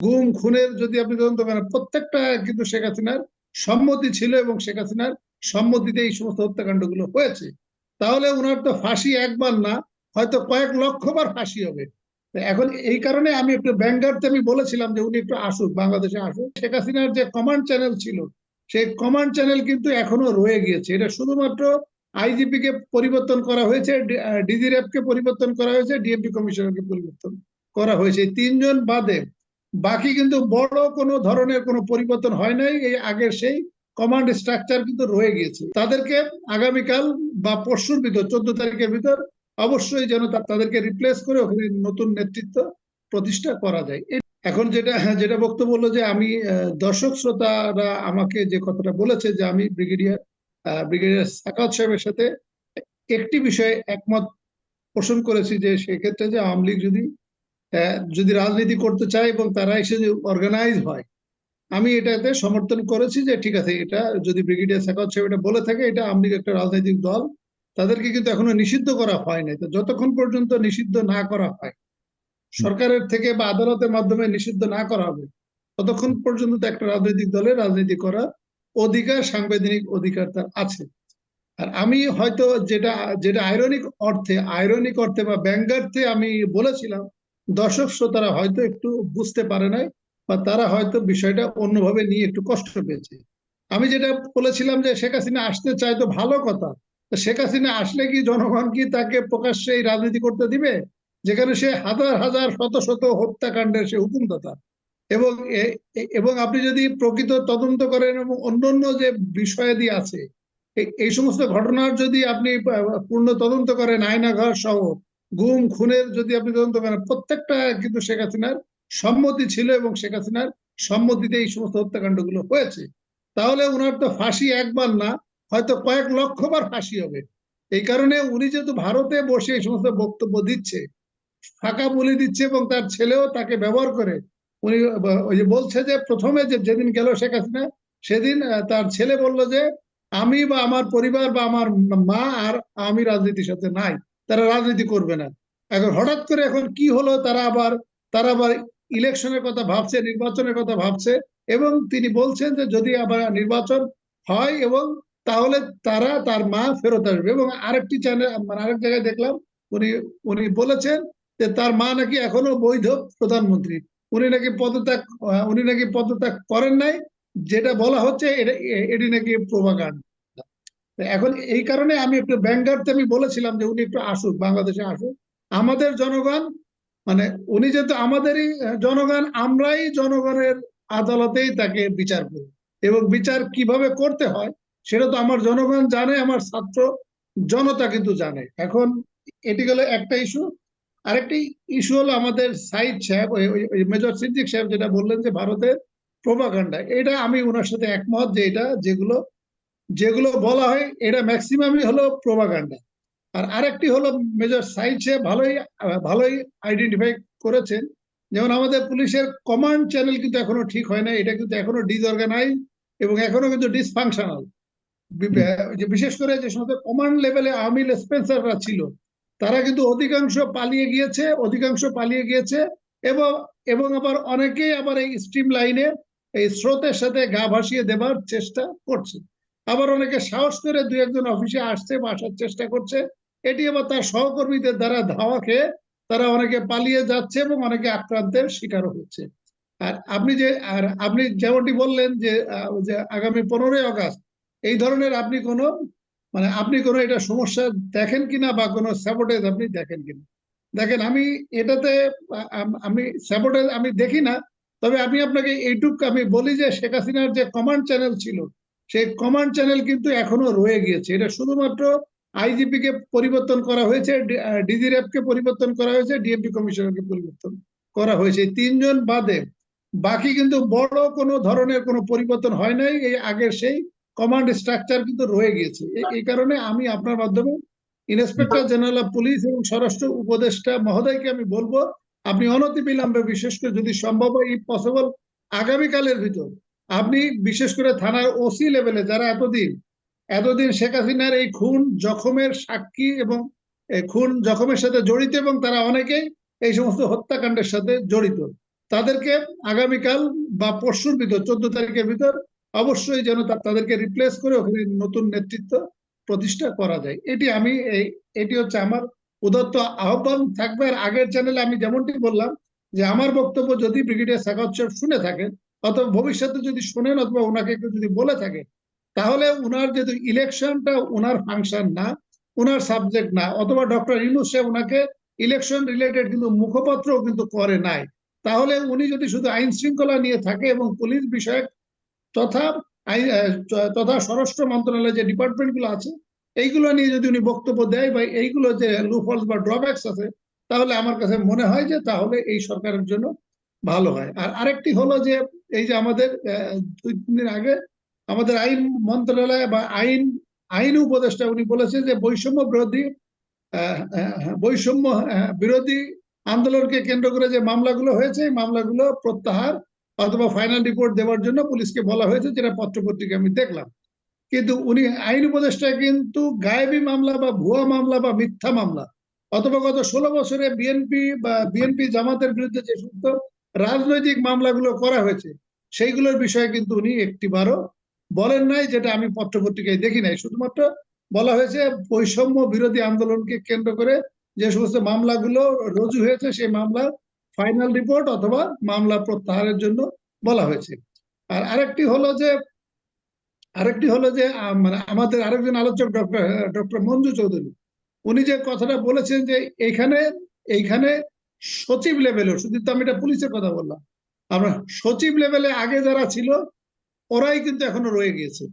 গুম, খুনের যদি আপনি তদন্ত করেন, প্রত্যেকটা কিন্তু শেখ হাসিনার সম্মতি ছিল এবং শেখ হাসিনার সম্মতিতে এই সমস্ত হত্যাকাণ্ডগুলো হয়েছে। তাহলে ওনার তো ফাঁসি একবার না, হয়তো কয়েক লক্ষ বার ফাঁসি হবে। এখন এই কারণে আমি একটু ব্যাঙ্গারতে আমি বলেছিলাম যে উনি একটু আসুক, বাংলাদেশে আসুক। শেখ হাসিনার যে কমান্ড চ্যানেল ছিল, সেই কমান্ড চ্যানেল কিন্তু এখনও রয়ে গিয়েছে। এটা শুধুমাত্র আইজিপি কে পরিবর্তন করা হয়েছে ডিজিএফ কে পরিবর্তন করা হয়েছে, ডিএমপি কমিশনারকে পরিবর্তন করা হয়েছে। তিনজন বাদে বাকি কিন্তু বড় কোনো ধরনের কোনো পরিবর্তন হয় নাই, এই আগের সেই কমান্ড স্ট্রাকচার কিন্তু রয়ে গিয়েছে। তাদেরকে আগামীকাল বা পরশুর ভিতর, চোদ্দ তারিখের ভিতর অবশ্যই যেন তাদেরকে রিপ্লেস করে ওখানে নতুন নেতৃত্ব প্রতিষ্ঠা করা যায়। এখন যেটা যেটা বক্তব্য হলো যে আমি দর্শক শ্রোতারা আমাকে যে কথাটা বলেছে যে আমি ব্রিগেডিয়ার ব্রিগেডিয়ার সাকাত সাহেবের সাথে একটি বিষয়ে একমত পোষণ করেছি যে সেক্ষেত্রে যে আওয়ামী লীগ যদি যদি রাজনীতি করতে চায় এবং তারা এসে অর্গানাইজ হয়, আমি এটাতে সমর্থন করেছি যে ঠিক আছে, এটা যদি ব্রিগেডিয়ার সাকাত সাহেব এটা বলে থাকে, এটা লীগ একটা রাজনৈতিক দল, তাদেরকে কিন্তু এখনও নিষিদ্ধ করা হয় নাই। তো যতক্ষণ পর্যন্ত নিষিদ্ধ না করা হয়, সরকারের থেকে বা আদালতের মাধ্যমে নিষিদ্ধ না করা হবে, ততক্ষণ পর্যন্ত তো একটা রাজনৈতিক দলের রাজনীতি করার অধিকার, সাংবিধানিক অধিকার তার আছে। আর আমি হয়তো যেটা যেটা আইরনিক অর্থে আইরনিক অর্থে বা ব্যঙ্গার্থে আমি বলেছিলাম দর্শক শ্রোতারা হয়তো একটু বুঝতে পারে নাই বা তারা হয়তো বিষয়টা অন্যভাবে নিয়ে একটু কষ্ট পেয়েছে। আমি যেটা বলেছিলাম যে শেখ হাসিনা আসতে চায় তো ভালো কথা। শেখ হাসিনা আসলে কি জনগণ কি তাকে প্রকাশ্যে এই রাজনীতি করতে দিবে? যেখানে সে হাজার হাজার, শত শত হত্যাকাণ্ডের সে হুকুমদাতা। এবং এবং আপনি যদি প্রকৃত তদন্ত করেন এবং অন্যান্য যে বিষয়াদি আছে এই সমস্ত ঘটনার যদি আপনি পূর্ণ তদন্ত করেন, আয়নাঘর সহ গুম, খুনের যদি আপনি তদন্ত করেন, প্রত্যেকটা কিন্তু শেখ হাসিনার সম্মতি ছিল এবং শেখ হাসিনার সম্মতিতে এই সমস্ত হত্যাকাণ্ডগুলো হয়েছে। তাহলে উনার তো ফাঁসি একবার না, হয়তো কয়েক লক্ষ বার ফাঁসি হবে। এই কারণে উনি যেহেতু ভারতে বসে এই সমস্ত বক্তব্য দিচ্ছে, ফাঁকা বলে দিচ্ছে এবং তার ছেলেও তাকে ব্যবহার করে, উনি ওই যে বলছে যে প্রথমে যে যেদিন গেল শেখ হাসিনা, সেদিন তার ছেলে বলল যে, আমি বা আমার পরিবার বা আমার মা আর আমি রাজনীতির সাথে নাই। তারা রাজনীতি করবে না। এখন হঠাৎ করে এখন কি হলো, তারা আবার তারা আবার ইলেকশনের কথা ভাবছে, নির্বাচনের কথা ভাবছে, এবং তিনি বলছেন যে যদি আবার নির্বাচন হয় এবং তাহলে তারা তার মা ফেরত আসবে। এবং আরেকটি চ্যানেল মানে আরেক জায়গায় দেখলাম, উনি উনি বলেছেন যে তার মা নাকি এখনও বৈধ প্রধানমন্ত্রী। উনি নাকি পদত্যাগ, উনি নাকি পদত্যাগ করেন নাই, যেটা বলা হচ্ছে এটা নাকি প্রভাকাণ্ড এখন এই কারণে আমি একটু ব্যাঙ্গারতে আমি বলেছিলাম যে উনি একটু আসুক, বাংলাদেশে আসুক। আমাদের জনগণ মানে উনি যেহেতু আমাদেরই জনগণ, আমরাই জনগণের আদালতেই তাকে বিচার করি। এবং বিচার কীভাবে করতে হয়, সেটা তো আমার জনগণ জানে, আমার ছাত্র জনতা কিন্তু জানে। এখন এটি গেল একটা ইস্যু আরেকটি ইস্যু হলো আমাদের সাইদ সাহেব, ওই- মেজর সিদ্দিক সাহেব যেটা বললেন যে ভারতের প্রভাকাণ্ডা, এটা আমি ওনার সাথে একমত যে এটা যেগুলো যেগুলো বলা হয়, এটা ম্যাক্সিমামই হলো প্রভাকাণ্ডা আর আরেকটি হলো মেজর সাইদ সাহেব ভালোই ভালোই আইডেন্টিফাই করেছেন। যেমন আমাদের পুলিশের কমান্ড চ্যানেল কিন্তু এখনও ঠিক হয় না এটা কিন্তু এখনও ডিসঅর্গানাইজ এবং এখনও কিন্তু ডিসফাংশনাল বিশেষ করে যে সমস্ত কমান্ড লেভেলে আর্মি স্পেন্সাররা ছিল, তারা কিন্তু অধিকাংশ পালিয়ে গিয়েছে, অধিকাংশ পালিয়ে গিয়েছে এবং এবং আবার অনেকেই আবার এই স্ট্রিম লাইনে এই স্রোতের সাথে গা ভাসিয়ে দেবার চেষ্টা করছে। আবার অনেকে সাহস করে দুই একজন অফিসে আসছে বা আসার চেষ্টা করছে। এটি আবার তার সহকর্মীদের দ্বারা ধাওয়া খেয়ে তারা অনেকে পালিয়ে যাচ্ছে এবং অনেকে আক্রান্তের শিকারও হচ্ছে। আর আপনি যে, আর আপনি যেমনটি বললেন যে আগামী পনেরোই আগস্ট, এই ধরনের আপনি কোনো মানে আপনি কোনো এটা সমস্যা দেখেন কিনা বা কোনো স্যাবোটেজ আপনি দেখেন কিনা? দেখেন, আমি এটাতে, আমি স্যাবোটেজ আমি দেখি না, তবে আমি আপনাকে এইটুক আমি বলি যে শেখ হাসিনার যে কমান্ড চ্যানেল ছিল সেই কমান্ড চ্যানেল কিন্তু এখনও রয়ে গিয়েছে। এটা শুধুমাত্র আইজিপি কে পরিবর্তন করা হয়েছে ডিজিএফ কে পরিবর্তন করা হয়েছে ডিএমপি কমিশনারকে পরিবর্তন করা হয়েছে। তিনজন বাদে বাকি কিন্তু বড় কোনো ধরনের কোনো পরিবর্তন হয় নাই। এই আগের সেই কমান্ড স্ট্রাকচার কিন্তু রয়ে গিয়েছে। এই কারণে আমি আপনার মাধ্যমে ইন্সপেক্টর জেনারেল অফ পুলিশ এবং স্বরাষ্ট্র উপদেষ্টা মহোদয়কে আমি বলব, আপনি অনতিবিলম্বে, বিশেষ করে যদি সম্ভব হয় পসিবল আগামীকালের ভিতর আপনি বিশেষ করে থানার ওসি লেভেলে যারা এতদিন এতদিন শেখ হাসিনার এই খুন জখমের সাক্ষী এবং খুন জখমের সাথে জড়িত এবং তারা অনেকেই এই সমস্ত হত্যাকাণ্ডের সাথে জড়িত, তাদেরকে আগামীকাল বা পরশুর ভিতর, চোদ্দ তারিখের ভিতর অবশ্যই যেন তাদেরকে রিপ্লেস করে ওখানে নতুন নেতৃত্ব প্রতিষ্ঠা করা যায়। এটি আমি এই, এটি হচ্ছে আমার উদত্ত আহ্বান। থাকবে আর আগের চ্যানেলে আমি যেমনটি বললাম যে আমার বক্তব্য যদি ব্রিগেডিয়ার সাহেব শুনে থাকেন অথবা ভবিষ্যতে যদি শোনেন অথবা ওনাকে কেউ যদি বলে থাকে, তাহলে উনার যেহেতু ইলেকশনটা উনার ফাংশন না, উনার সাবজেক্ট না, অথবা ডক্টর ইউনুস সাহেব উনাকে ইলেকশন রিলেটেড কিন্তু মুখপত্রও কিন্তু করে নাই। তাহলে উনি যদি শুধু আইন শৃঙ্খলা নিয়ে থাকে এবং পুলিশ বিষয়ক তথা তথা স্বরাষ্ট্র মন্ত্রণালয়ের যে ডিপার্টমেন্টগুলো আছে, এইগুলো নিয়ে যদি উনি বক্তব্য দেয় বা এইগুলো যে লুফলস বা ড্রব্যাকস আছে, তাহলে আমার কাছে মনে হয় যে তাহলে এই সরকারের জন্য ভালো হয়। আর আরেকটি হলো যে এই যে আমাদের দুই তিন দিন আগে আমাদের আইন মন্ত্রণালয় বা আইন আইন উপদেষ্টা উনি বলেছেন যে বৈষম্য বিরোধী আহ, বৈষম্য বিরোধী আন্দোলনকে কেন্দ্র করে যে মামলাগুলো হয়েছে এই মামলাগুলো প্রত্যাহার অথবা ফাইনাল রিপোর্ট দেওয়ার জন্য পুলিশকে বলা হয়েছে যেটা পত্রপত্রিকা আমি দেখলাম। কিন্তু উনি আইন উপদেষ্টা কিন্তু গায়েবী মামলা বা ভুয়া মামলা বা মিথ্যা মামলা অথবা গত ষোলো বছরে বিএনপি বা বিএনপি জামাতের বিরুদ্ধে যে সমস্ত রাজনৈতিক মামলাগুলো করা হয়েছে, সেইগুলোর বিষয়ে কিন্তু উনি একটিবারও বলেন নাই, যেটা আমি পত্রপত্রিকায় দেখি নাই। শুধুমাত্র বলা হয়েছে বৈষম্য বিরোধী আন্দোলনকে কেন্দ্র করে যে সমস্ত মামলাগুলো রুজু হয়েছে, সেই মামলা ফাইনাল রিপোর্ট অথবা মামলা প্রত্যাহারের জন্য বলা হয়েছে। আর আরেকটি হলো যে, আরেকটি হলো যে মানে আমাদের আরেকজন আলোচক ডক্টর ডক্টর মঞ্জু চৌধুরী, উনি যে কথাটা বলেছেন যে এখানে এইখানে সচিব লেভেলে শুধু তো আমি এটা পুলিশের কথা বললাম। আমরা সচিব লেভেলে আগে যারা ছিল, ওরাই কিন্তু এখনও রয়ে গিয়েছে।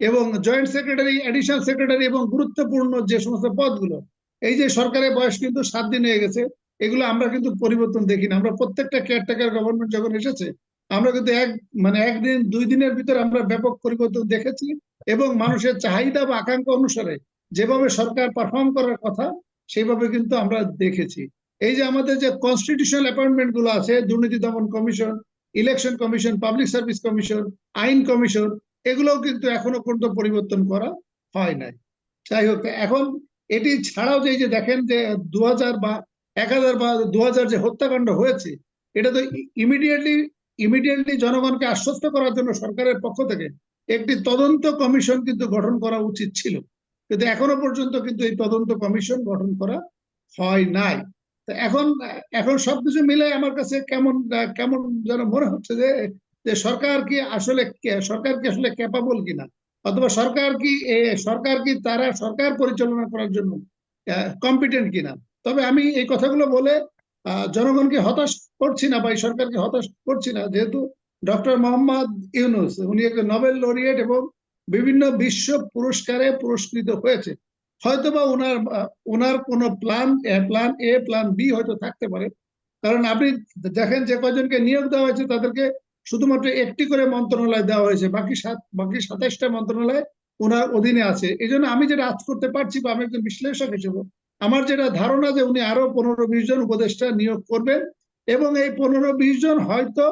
এবং জয়েন্ট সেক্রেটারি অ্যাডিশনাল সেক্রেটারি এবং গুরুত্বপূর্ণ যে সমস্ত পদগুলো, এই যে সরকারের বয়স কিন্তু সাত দিন হয়ে গেছে, এগুলো আমরা কিন্তু পরিবর্তন দেখি না আমরা প্রত্যেকটা কেয়ারটেকার গভর্নমেন্ট যখন এসেছে, আমরা কিন্তু এক মানে একদিন, দুই দিনের ভিতরে আমরা ব্যাপক পরিবর্তন দেখেছি এবং মানুষের চাহিদা বা আকাঙ্ক্ষা অনুসারে যেভাবে সরকার পারফর্ম করার কথা সেইভাবে কিন্তু আমরা দেখেছি। এই যে আমাদের যে কনস্টিটিউশনাল অ্যাপয়েন্টমেন্টগুলো আছে, দুর্নীতি দমন commission election commission public service commission আইন কমিশন এগুলোও কিন্তু এখনও পর্যন্ত পরিবর্তন করা হয় নাই। যাই হোক, এখন এটি ছাড়াও যে যে দেখেন যে দু হাজার বা এক হাজার বা দু হাজার যে হত্যাকাণ্ড হয়েছে, এটা তো ইমিডিয়েটলি ইমিডিয়েটলি জনগণকে আশ্বস্ত করার জন্য সরকারের পক্ষ থেকে একটি তদন্ত কমিশন কিন্তু গঠন করা উচিত ছিল। কিন্তু এখনও পর্যন্ত কিন্তু এই তদন্ত কমিশন গঠন করা হয় নাই। এখন এখন সবকিছু মিলে আমার কাছে কেমন কেমন যেন মনে হচ্ছে যে যে সরকার কি আসলে সরকার কি আসলে ক্যাপাবল কিনা? অথবা সরকার কি সরকার কি তারা সরকার পরিচালনা করার জন্য কম্পিটেন্ট কিনা? তবে আমি এই কথাগুলো বলে জনগণকে হতাশ করছি না বা এই সরকারকে হতাশ করছি না। যেহেতু ডক্টর মোহাম্মদ ইউনুস, উনি একটা নোবেল লরিয়েট এবং বিভিন্ন বিশ্ব পুরস্কারে পুরস্কৃত হয়েছে। হয়তোবা ওনার ওনার কোনো plan plan A plan B হয়তো থাকতে পারে। কারণ আপনি দেখেন যে কয়জনকে নিয়োগ দেওয়া হয়েছে, তাদেরকে শুধুমাত্র একটি করে মন্ত্রণালয় দেওয়া হয়েছে। বাকি সাত, বাকি সাতাইশটা মন্ত্রণালয় ওনার অধীনে আছে। এই জন্য আমি যেটা আজ করতে পারছি বা আমি একজন বিশ্লেষক হিসেবে, আমার যেটা ধারণা যে উনি আরও পনেরো, বিশ জন উপদেষ্টা নিয়োগ করবেন এবং এই পনেরো, বিশ জন হয়তো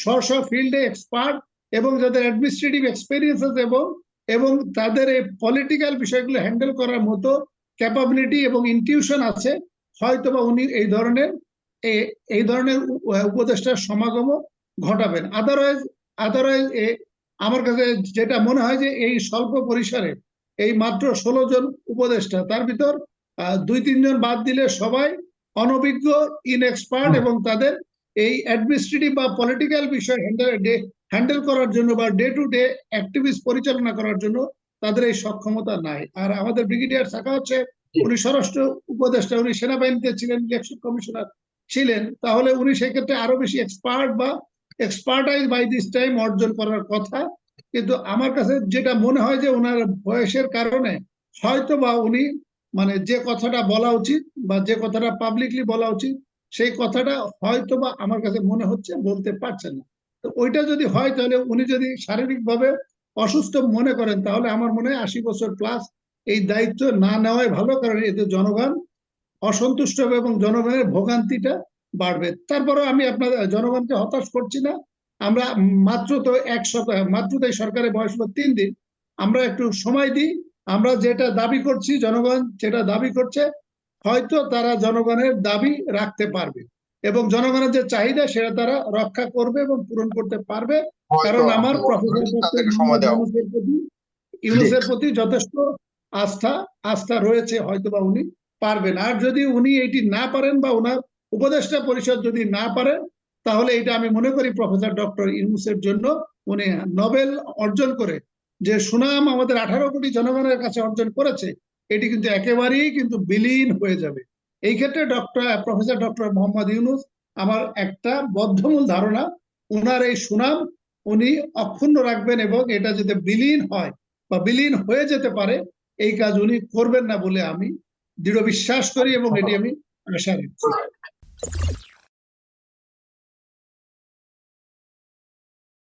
স্ব স্ব ফিল্ডে এক্সপার্ট এবং যাদের অ্যাডমিনিস্ট্রেটিভ এক্সপিরিয়েন্স আছে এবং এবং তাদের এই পলিটিক্যাল বিষয়গুলো হ্যান্ডেল করার মতো ক্যাপাবিলিটি এবং ইনটিউশন আছে হয়তো বা উনি এই ধরনের এ- এই ধরনের উপদেষ্টার সমাগম ঘটাবেন। আদারওয়াইজ আদারওয়াইজ আমার কাছে যেটা মনে হয় যে এই স্বল্প পরিসরে এই মাত্র ষোলো জন উপদেষ্টা তার ভিতর দুই তিনজন বাদ দিলে সবাই অনভিজ্ঞ ইনএক্সপার্ট এবং তাদের এই অ্যাডমিনিস্ট্রেটিভ বা পলিটিক্যাল বিষয় হ্যান্ডেল হ্যান্ডেল করার জন্য বা ডে টু ডে অ্যাক্টিভিস্ট পরিচালনা করার জন্য তাদের এই সক্ষমতা নাই। আর আমাদের ব্রিগেডিয়ার শাখা হচ্ছে, উনি স্বরাষ্ট্র উপদেষ্টা, উনি সেনাবাহিনীতে ছিলেন, ইলেকশন কমিশনার ছিলেন, তাহলে উনি সেক্ষেত্রে আরও বেশি এক্সপার্ট বা এক্সপার্টাইজ বাই দিস টাইম অর্জন করার কথা। কিন্তু আমার কাছে যেটা মনে হয় যে ওনার বয়সের কারণে হয়তো বা উনি মানে যে কথাটা বলা উচিত বা যে কথাটা পাবলিকলি বলা উচিত, সেই কথাটা হয়তো বা আমার কাছে মনে হচ্ছে বলতে পারছেন না। তো ওইটা যদি হয় তাহলে উনি যদি শারীরিকভাবে অসুস্থ মনে করেন, তাহলে আমার মনে হয় আশি বছর প্লাস এই দায়িত্ব না নেওয়াই ভালো, কারণ এতে জনগণ অসন্তুষ্ট হবে এবং জনগণের ভোগান্তিটা বাড়বে। তারপরেও আমি আপনাদের জনগণকে হতাশ করছি না। আমরা মাত্র তো এক সপ্তাহ, মাত্র তো এই সরকারের বয়স হলো তিন দিন। আমরা একটু সময় দিই। আমরা যেটা দাবি করছি, জনগণ যেটা দাবি করছে, হয়তো তারা জনগণের দাবি রাখতে পারবে। এবং জনগণের যে চাহিদা সেটা তারা রক্ষা করবে এবং পূরণ করতে পারবে। কারণ আমার প্রফেসর প্রতি ইউনূসের প্রতি যথেষ্ট আস্থা আস্থা রয়েছে হয়তো বা উনি পারবেন। আর যদি উনি এটি না পারেন বা ওনার উপদেষ্টা পরিষদ যদি না পারেন তাহলে এটা আমি মনে করি প্রফেসর ডক্টর ইউনুসের জন্য উনি নোবেল অর্জন করে। যে সুনাম আমাদের আঠারো কোটি জনগণের কাছে অর্জন করেছে এটি কিন্তু একেবারেই কিন্তু বিলীন হয়ে যাবে। এই ক্ষেত্রে doctor professor doctor Mohammad Yunus আমার একটা বদ্ধমূল ধারণা ওনার এই সুনাম উনি অক্ষুণ্ণ রাখবেন এবং এটা যদি বিলীন হয় বা বিলীন হয়ে যেতে পারে, এই কাজ উনি করবেন না বলে আমি দৃঢ় বিশ্বাস করি এবং এটি আমি আশা রাখছি।